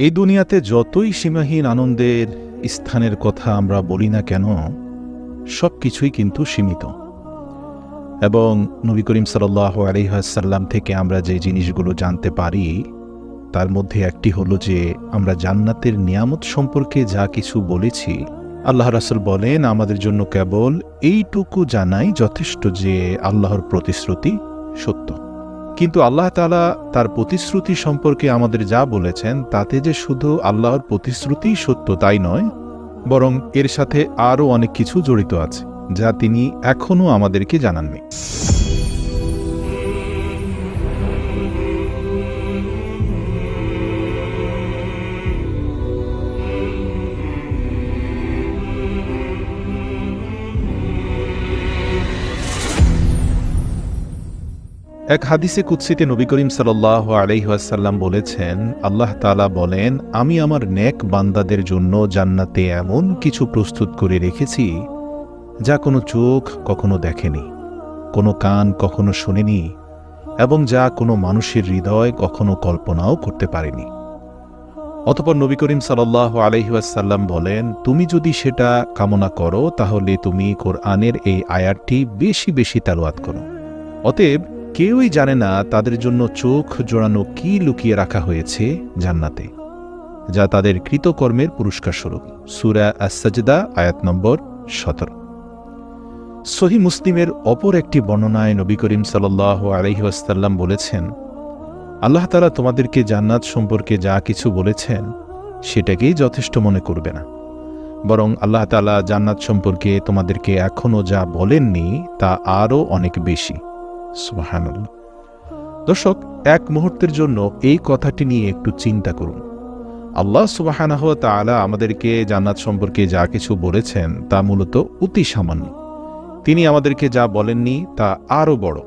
এই দুনিয়াতে যতই সীমাহীন আনন্দের স্থানের কথা আমরা বলি না কেন সব কিছুই কিন্তু সীমিত। এবং নবী করিম সাল্লাহ আলহাসাল্লাম থেকে আমরা যে জিনিসগুলো জানতে পারি, তার মধ্যে একটি হলো যে আমরা জান্নাতের নিয়ামত সম্পর্কে যা কিছু বলেছি, আল্লাহ রাসুল বলেন, আমাদের জন্য কেবল এইটুকু জানাই যথেষ্ট যে আল্লাহর প্রতিশ্রুতি সত্য। কিন্তু আল্লাহ তালা তার প্রতিশ্রুতি সম্পর্কে আমাদের যা বলেছেন, তাতে যে শুধু আল্লাহর প্রতিশ্রুতিই সত্য তাই নয়, বরং এর সাথে আরও অনেক কিছু জড়িত আছে, যা তিনি এখনও আমাদেরকে জানাননি। এক হাদিসে কুৎসিতে নবী করিম সাল্লাহ আলাইহাসাল্লাম বলেছেন, আল্লাহ তালা বলেন, আমি আমার নেক বান্দাদের জন্য জান্নাতে এমন কিছু প্রস্তুত করে রেখেছি, যা কোনো চোখ কখনো দেখেনি, কোনো কান কখনো শোনেনি, এবং যা কোনো মানুষের হৃদয় কখনো কল্পনাও করতে পারেনি। অতপর নবী করিম সাল্লাহ আলহিহাসাল্লাম বলেন, তুমি যদি সেটা কামনা করো, তাহলে তুমি কোরআনের এই আয়াতটি বেশি বেশি তালোয়াত করো। অতএব কেউই জানে না তাদের জন্য চোখ জোড়ানো কি লুকিয়ে রাখা হয়েছে জান্নাতে, যা তাদের কৃতকর্মের পুরস্কার স্বরূপ। সুরা আসাজদা আয়াত নম্বর সতেরো। সহি মুসলিমের অপর একটি বর্ণনায় নবী করিম সাল্লাহ আলহিহাস্তাল্লাম বলেছেন, আল্লাহ তালা তোমাদেরকে জান্নাত সম্পর্কে যা কিছু বলেছেন, সেটাকেই যথেষ্ট মনে করবে না। বরং আল্লাহ তালা জান্নাত সম্পর্কে তোমাদেরকে এখনও যা বলেননি, তা আরও অনেক বেশি। সুবাহানুল্লাহ। দর্শক, এক মুহূর্তের জন্য এই কথাটি নিয়ে একটু চিন্তা করুন। আল্লাহ সুবাহানাহ তালা আমাদেরকে জান্নাত সম্পর্কে যা কিছু বলেছেন তা মূলত অতি সামান্য। তিনি আমাদেরকে যা বলেননি তা আরও বড়,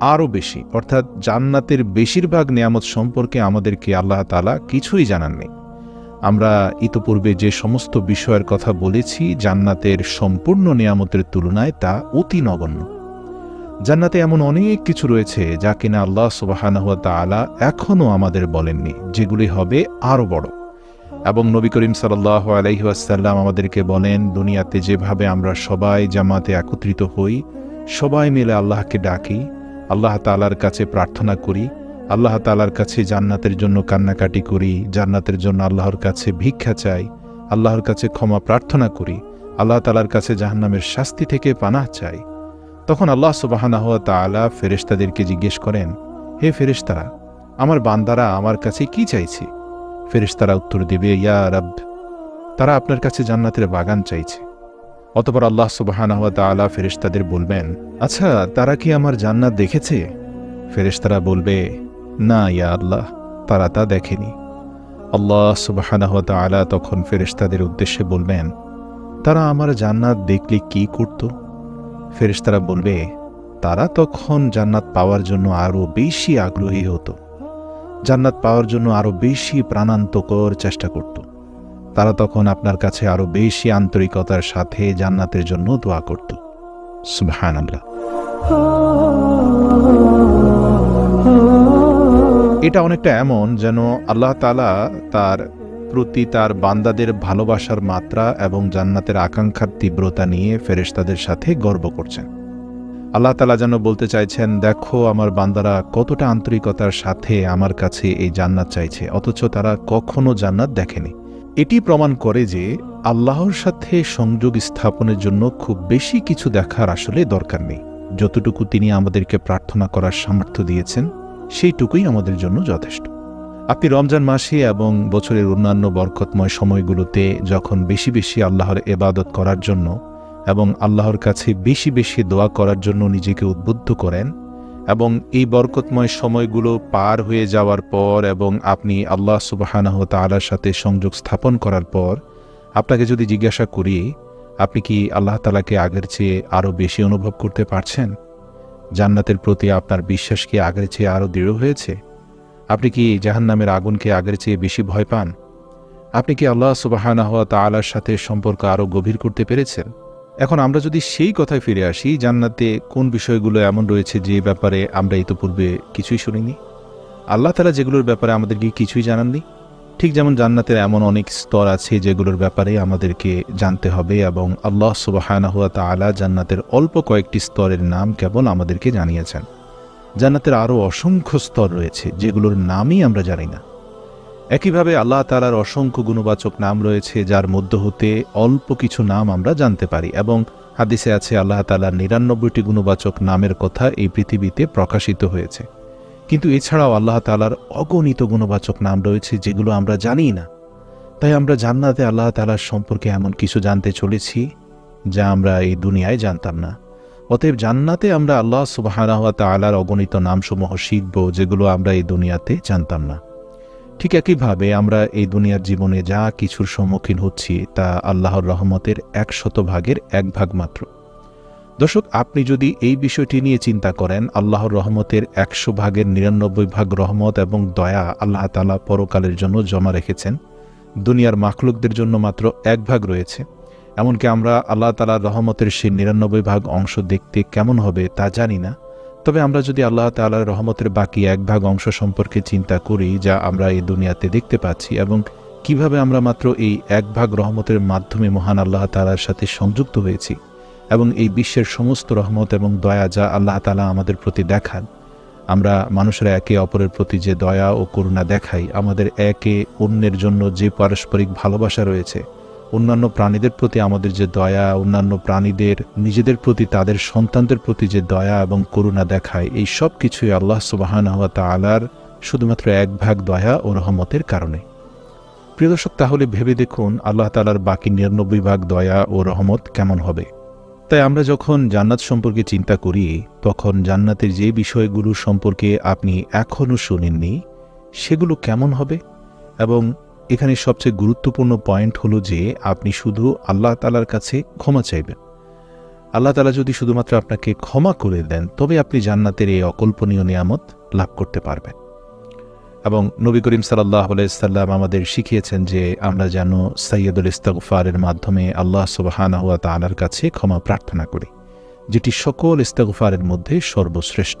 আরও বেশি। অর্থাৎ জান্নাতের বেশিরভাগ নিয়ামত সম্পর্কে আমাদেরকে আল্লাহ তালা কিছুই জানাননি। আমরা ইতোপূর্বে যে সমস্ত বিষয়ের কথা বলেছি, জান্নাতের সম্পূর্ণ নিয়ামতের তুলনায় তা অতি নগণ্য। জান্নাতে এমন অনেক কিছু রয়েছে যা কিনা আল্লাহ সুবাহানহুয়া তালা এখনও আমাদের বলেননি, যেগুলি হবে আরও বড়। এবং নবী করিম সাল্লাহ আলহিহাসাল্লাম আমাদেরকে বলেন, দুনিয়াতে যেভাবে আমরা সবাই জামাতে একত্রিত হই, সবাই মিলে আল্লাহকে ডাকি, আল্লাহ তালার কাছে প্রার্থনা করি, আল্লাহ তালার কাছে জান্নাতের জন্য কান্নাকাটি করি, জান্নাতের জন্য আল্লাহর কাছে ভিক্ষা চাই, আল্লাহর কাছে ক্ষমা প্রার্থনা করি, আল্লাহ তালার কাছে জাহান্নামের শাস্তি থেকে পানাহ চাই। তখন আল্লাহ সুবাহানাহ তালা ফেরেশতাদেরকে জিজ্ঞেস করেন, হে ফেরেশতারা, আমার বান্দারা আমার কাছে কি চাইছে? ফেরেশতারা উত্তর দেবে, ইয়া রব, তারা আপনার কাছে জান্নাতের বাগান চাইছে। অতপর আল্লাহ সুবাহানাহ তালা ফেরেশতাদের বলবেন আচ্ছা তারা কি আমার জান্নাত দেখেছে? ফেরেশতারা বলবে, না, ইয়া আল্লাহ, তারা তা দেখেনি। আল্লাহ সুবাহানাহ তালা তখন ফেরেশতাদের উদ্দেশ্যে বলবেন, তারা আমার জান্নাত দেখলে কি করতো? ফেরেশতারা বলবে, তারা তখন জান্নাত পাওয়ার জন্য আরও বেশি আগ্রহী হতো। জান্নাত পাওয়ার জন্য আরও বেশি প্রাণান্তকর চেষ্টা করত। তারা তখন আপনার কাছে আরও বেশি আন্তরিকতার সাথে জান্নাতের জন্য দোয়া করত। সুবহান এটা অনেকটা এমন যেন আল্লাহ তালা তার প্রতি তার বান্দাদের ভালোবাসার মাত্রা এবং জান্নাতের আকাঙ্ক্ষার তীব্রতা নিয়ে ফেরেশতাদের সাথে গর্ব করছেন। আল্লাহ তালা যেন বলতে চাইছেন, দেখো, আমার বান্দারা কতটা আন্তরিকতার সাথে আমার কাছে এই জান্নাত চাইছে, অথচ তারা কখনো জান্নাত দেখেনি। এটি প্রমাণ করে যে আল্লাহর সাথে সংযোগ স্থাপনের জন্য খুব বেশি কিছু দেখার আসলে দরকার নেই। যতটুকু তিনি আমাদেরকে প্রার্থনা করার সামর্থ্য দিয়েছেন, সেইটুকুই আমাদের জন্য যথেষ্ট। আপনি রমজান মাসে এবং বছরের অন্যান্য বরকতময় সময়গুলোতে যখন বেশি বেশি আল্লাহর এবাদত করার জন্য এবং আল্লাহর কাছে বেশি বেশি দোয়া করার জন্য নিজেকে উদ্বুদ্ধ করেন এবং এই বরকতময় সময়গুলো পার হয়ে যাওয়ার পর এবং আপনি আল্লাহ সুবাহানাহ তালার সাথে সংযোগ স্থাপন করার পর আপনাকে যদি জিজ্ঞাসা করি, আপনি কি আল্লাহ তালাকে আগের চেয়ে আরও বেশি অনুভব করতে পারছেন? জান্নাতের প্রতি আপনার বিশ্বাস কি আগের চেয়ে আরও দৃঢ় হয়েছে? আপনি কি জাহান্নামের আগুনকে আগের চেয়ে বেশি ভয় পান? আপনি কি আল্লাহ সুবাহানা হওয়া তালার সাথে সম্পর্ক আরও গভীর করতে পেরেছেন? এখন আমরা যদি সেই কথায় ফিরে আসি, জান্নাতে কোন বিষয়গুলো এমন রয়েছে যে ব্যাপারে আমরা ইতোপূর্বে কিছুই শুনিনি? আল্লাহ তালা যেগুলোর ব্যাপারে আমাদেরকে কিছুই জানাননি? ঠিক যেমন জান্নাতের এমন অনেক স্তর আছে যেগুলোর ব্যাপারে আমাদেরকে জানতে হবে এবং আল্লাহ সুবাহানাহুয়া তালা জান্নাতের অল্প কয়েকটি স্তরের নাম কেবল আমাদেরকে জানিয়েছেন। জান্নাতের আরও অসংখ্য স্তর রয়েছে, যেগুলোর নামই আমরা জানি না। একইভাবে আল্লাহ তালার অসংখ্য গুণবাচক নাম রয়েছে, যার মধ্য হতে অল্প কিছু নাম আমরা জানতে পারি এবং হাদিসে আছে আল্লাহ তালার নিরানব্বইটি গুণবাচক নামের কথা এই পৃথিবীতে প্রকাশিত হয়েছে। কিন্তু এছাড়াও আল্লাহ তালার অগণিত গুণবাচক নাম রয়েছে, যেগুলো আমরা জানি না। তাই আমরা জান্নাতে আল্লাহ তালার সম্পর্কে এমন কিছু জানতে চলেছি, যা আমরা এই দুনিয়ায় জানতাম না। অতএব জান্নাতে আমরা আল্লাহ সুবাহানাহ তালার অগণিত নামসমূহ শিখব, যেগুলো আমরা এই দুনিয়াতে জানতাম না। ঠিক একইভাবে আমরা এই দুনিয়ার জীবনে যা কিছুর সম্মুখীন হচ্ছি, তা আল্লাহর রহমতের একশত ভাগের এক ভাগ মাত্র। দর্শক, আপনি যদি এই বিষয়টি নিয়ে চিন্তা করেন, আল্লাহর রহমতের একশো ভাগের নিরানব্বই ভাগ রহমত এবং দয়া আল্লাহ তালা পরকালের জন্য জমা রেখেছেন, দুনিয়ার মাখলুকদের জন্য মাত্র এক ভাগ রয়েছে। এমনকি আমরা আল্লাহ তালার রহমতের সেই নিরানব্বই ভাগ অংশ দেখতে কেমন হবে তা জানি না। তবে আমরা যদি আল্লাহ তাল্লাহর রহমতের বাকি এক ভাগ অংশ সম্পর্কে চিন্তা করি যা আমরা এই দুনিয়াতে দেখতে পাচ্ছি এবং কীভাবে আমরা মাত্র এই এক ভাগ রহমতের মাধ্যমে মহান আল্লাহ তালার সাথে সংযুক্ত হয়েছি এবং এই বিশ্বের সমস্ত রহমত এবং দয়া যা আল্লাহ তালা আমাদের প্রতি দেখান, আমরা মানুষেরা একে অপরের প্রতি যে দয়া ও করুণা দেখাই, আমাদের একে অন্যের জন্য যে পারস্পরিক ভালোবাসা রয়েছে অন্যান্য প্রাণীদের প্রতি আমাদের যে দয়া, অন্যান্য প্রাণীদের, নিজেদের প্রতি, তাদের সন্তানদের প্রতি যে দয়া এবং করুণা দেখায়, এই সব কিছুই আল্লাহ সুবাহান হওয়া তালার শুধুমাত্র এক ভাগ দয়া ও রহমতের কারণে। প্রিয় দর্শক, তাহলে ভেবে দেখুন আল্লাহ তালার বাকি নিরানব্বই ভাগ দয়া ও রহমত কেমন হবে। তাই আমরা যখন জান্নাত সম্পর্কে চিন্তা করি, তখন জান্নাতের যে বিষয়গুলো সম্পর্কে আপনি এখনও শুনেননি, সেগুলো কেমন হবে এবং এখানে সবচেয়ে গুরুত্বপূর্ণ পয়েন্ট হলো যে আপনি শুধু আল্লাহ তালার কাছে ক্ষমা চাইবেন। আল্লাহ তালা যদি শুধুমাত্র আপনাকে ক্ষমা করে দেন, তবে আপনি জান্নাতের এই অকল্পনীয় নিয়ামত লাভ করতে পারবেন। এবং নবী করিম সাল্লাহ আলাইসাল্লাম আমাদের শিখিয়েছেন যে আমরা যেন সৈয়দুল ইস্তগফারের মাধ্যমে আল্লাহ সুবাহানা হুয়া তালার কাছে ক্ষমা প্রার্থনা করি, যেটি সকল ইস্তগফারের মধ্যে সর্বশ্রেষ্ঠ।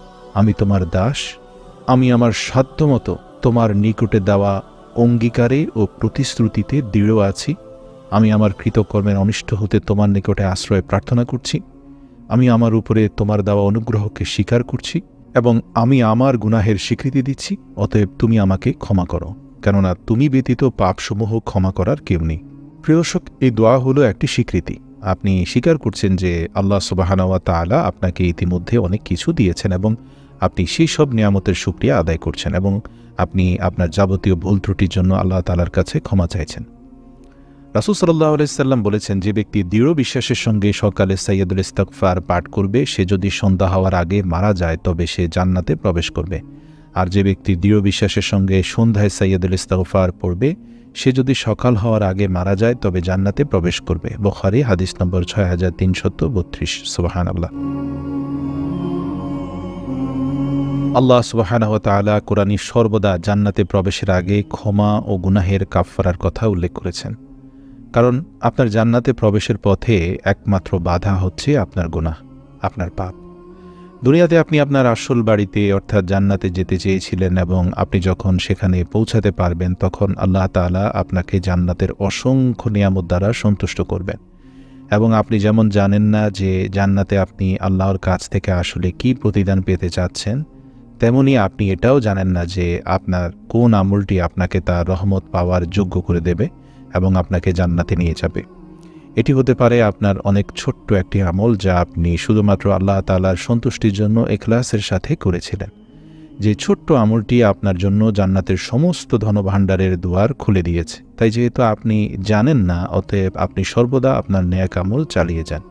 আমি তোমার দাস, আমি আমার সাধ্যমতো তোমার নিকটে দেওয়া অঙ্গীকারে ও প্রতিশ্রুতিতে দৃঢ় আছি। আমি আমার কৃতকর্মের অনিষ্ট হতে তোমার নিকটে আশ্রয় প্রার্থনা করছি। আমি আমার উপরে তোমার দেওয়া অনুগ্রহকে স্বীকার করছি এবং আমি আমার গুনাহের স্বীকৃতি দিচ্ছি, অতএব তুমি আমাকে ক্ষমা করো, কেননা তুমি ব্যতীত পাপসমূহ ক্ষমা করার কেউ নেই। প্রিয়শক এই দোয়া হলো একটি স্বীকৃতি। আপনি স্বীকার করছেন যে আল্লাহ সুবাহানওয়া তালা আপনাকে ইতিমধ্যে অনেক কিছু দিয়েছেন এবং আপনি সেই সব নিয়ামতের সুক্রিয়া আদায় করছেন এবং আপনি আপনার যাবতীয় ভুল ত্রুটির জন্য আল্লাহ তালার কাছে ক্ষমা চাইছেন। রাসুল সাল্লাহ আলাইসাল্লাম বলেছেন, যে ব্যক্তি দৃঢ় বিশ্বাসের সঙ্গে সকালে সৈয়দুল ইস্তকফার পাঠ করবে, সে যদি সন্ধ্যা হওয়ার আগে মারা যায়, তবে সে জান্নাতে প্রবেশ করবে। আর যে ব্যক্তি দৃঢ় বিশ্বাসের সঙ্গে সন্ধ্যায় সৈয়দুল ইস্তকফার পড়বে, সে যদি সকাল হওয়ার আগে মারা যায়, তবে জান্নাতে প্রবেশ করবে। বখারি, হাদিস নম্বর ছয় হাজার তিনশত বত্রিশ। সুবাহান আল্লাহ আল্লাহ তালা কোরআনী সর্বদা জান্নাতে প্রবেশের আগে ক্ষমা ও গুনাহের কাফফারার কথা উল্লেখ করেছেন। কারণ আপনার জান্নাতে প্রবেশের পথে একমাত্র বাধা হচ্ছে আপনার গুনাহ, আপনার পাপ। দুনিয়াতে আপনি আপনার আসল বাড়িতে অর্থাৎ জান্নাতে যেতে চেয়েছিলেন এবং আপনি যখন সেখানে পৌঁছাতে পারবেন, তখন আল্লাহ তালা আপনাকে জান্নাতের অসংখ্য নিয়ামত দ্বারা সন্তুষ্ট করবেন। এবং আপনি যেমন জানেন না যে জান্নাতে আপনি আল্লাহর কাছ থেকে আসলে কি প্রতিদান পেতে চাচ্ছেন তেমনি আপনি এটাও জানেন না যে আপনার কোন আমলটি আপনাকে তার রহমত পাওয়ার যোগ্য করে দেবে এবং আপনাকে জান্নাতে নিয়ে যাবে। এটি হতে পারে আপনার অনেক ছোট্ট একটি আমল যা আপনি শুধুমাত্র আল্লাহ তালার সন্তুষ্টির জন্য এখলাসের সাথে করেছিলেন। যে ছোট্ট আমলটি আপনার জন্য জান্নাতের সমস্ত ধনভাণ্ডারের দুয়ার খুলে দিয়েছে। তাই যেহেতু আপনি জানেন না, অতএব আপনি সর্বদা আপনার ন্যাক আমল চালিয়ে যান।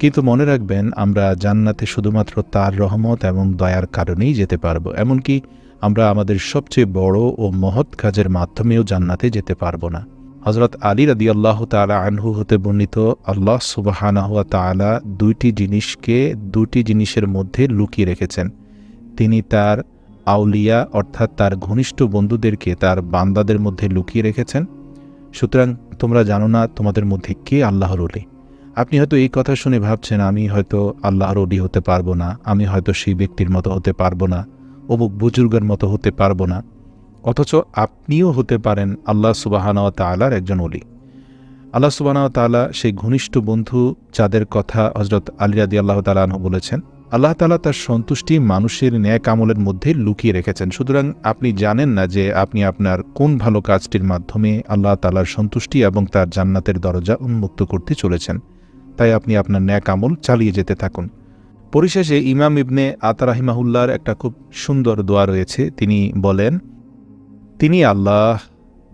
কিন্তু মনে রাখবেন, আমরা জান্নাতে শুধুমাত্র তার রহমত এবং দয়ার কারণেই যেতে পারব। এমনকি আমরা আমাদের সবচেয়ে বড় ও মহৎ কাজের মাধ্যমেও জান্নাতে যেতে পারব না। হজরত আলী রাদি আল্লাহ তালা আনহু হতে বর্ণিত আল্লাহ সুবাহানাহুয়া তালা দুইটি জিনিসকে দুটি জিনিসের মধ্যে লুকিয়ে রেখেছেন। তিনি তার আউলিয়া অর্থাৎ তার ঘনিষ্ঠ বন্ধুদেরকে তার বান্দাদের মধ্যে লুকিয়ে রেখেছেন। সুতরাং তোমরা জানো না তোমাদের মধ্যে কে আল্লাহর অলি আপনি হয়তো এই কথা শুনে ভাবছেন, আমি হয়তো আল্লাহর অলি হতে পারব না, আমি হয়তো সেই ব্যক্তির মতো হতে পারব না, অমুক বুজুর্গের মতো হতে পারব না। অথচ আপনিও হতে পারেন আল্লাহ সুবাহানাও তালার একজন অলি আল্লাহ সুবাহানাও তালা সেই ঘনিষ্ঠ বন্ধু যাদের কথা হজরত আলী রাদি আল্লাহ তালাহ বলেছেন, আল্লাহ তালা তার সন্তুষ্টি মানুষের ন্যায় কামলের মধ্যে লুকিয়ে রেখেছেন। সুতরাং আপনি জানেন না যে আপনি আপনার কোন ভালো কাজটির মাধ্যমে আল্লাহ তালার সন্তুষ্টি এবং তার জান্নাতের দরজা উন্মুক্ত করতে চলেছেন। তাই আপনি আপনার ন্যায় কামল চালিয়ে যেতে থাকুন। পরিশেষে ইমাম ইবনে আতারাহিমাহুল্লার একটা খুব সুন্দর দোয়া রয়েছে। তিনি বলেন, তিনি আল্লাহ,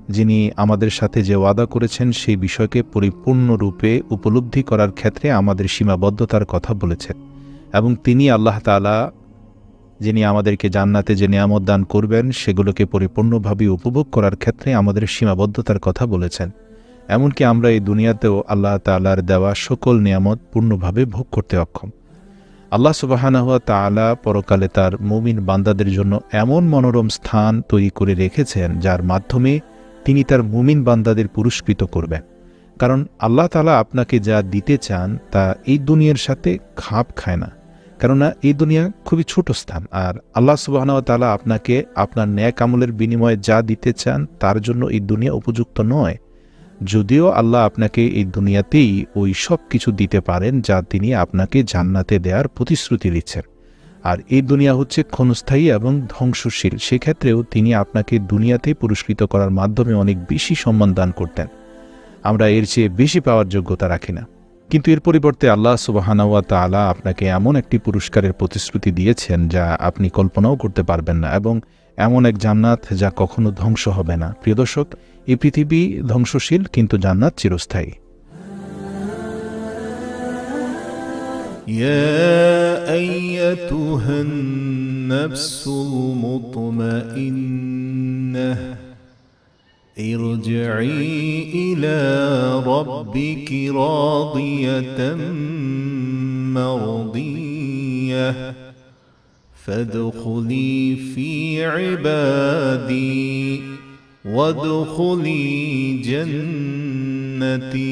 যিনি আমাদের সাথে যে ওয়াদা করেছেন সেই বিষয়কে পরিপূর্ণরূপে উপলব্ধি করার ক্ষেত্রে আমাদের সীমাবদ্ধতার কথা বলেছেন। এবং তিনি আল্লাহ তালা যিনি আমাদেরকে জান্নাতে যে নিয়ামত দান করবেন, সেগুলোকে পরিপূর্ণভাবে উপভোগ করার ক্ষেত্রে আমাদের সীমাবদ্ধতার কথা বলেছেন। এমনকি আমরা এই দুনিয়াতেও আল্লাহ তালার দেওয়া সকল নিয়ামত পূর্ণভাবে ভোগ করতে অক্ষম। আল্লাহ সুবাহানাহুয়া তালা পরকালে তার মুমিন বান্দাদের জন্য এমন মনোরম স্থান তৈরি করে রেখেছেন, যার মাধ্যমে তিনি তার মুমিন বান্দাদের পুরস্কৃত করবেন। কারণ আল্লাহ তালা আপনাকে যা দিতে চান, তা এই দুনিয়ার সাথে খাপ খায় না। কেননা এই দুনিয়া খুবই ছোট স্থান, আর আল্লাহ তালা আপনাকে আপনার ন্যায় কামলের বিনিময়ে যা দিতে চান, তার জন্য এই দুনিয়া উপযুক্ত নয়। যদিও আল্লাহ আপনাকে এই দুনিয়াতেই ওই সব কিছু দিতে পারেন যা তিনি আপনাকে জান্নাতে দেওয়ার প্রতিশ্রুতি দিচ্ছেন। আর এই দুনিয়া হচ্ছে ক্ষণস্থায়ী এবং ধ্বংসশীল। সেক্ষেত্রেও তিনি আপনাকে দুনিয়াতে পুরস্কৃত করার মাধ্যমে অনেক বেশি সম্মান দান করতেন। আমরা এর চেয়ে বেশি পাওয়ার যোগ্যতা রাখি না। কিন্তু এর পরিবর্তে আল্লাহ সুবাহানাওয়া তালা আপনাকে এমন একটি পুরস্কারের প্রতিশ্রুতি দিয়েছেন যা আপনি কল্পনাও করতে পারবেন না এবং এমন এক জান্নাত যা কখনো ধ্বংস হবে না। প্রিয় দর্শক এই পৃথিবী ধ্বংসশীল কিন্তু জান্নাত চিরস্থায়ী يا ايتها النفس المطمئنه ارجعي الى ربك راضيه مرضيه فادخلي في عبادي وادخلي جنتي.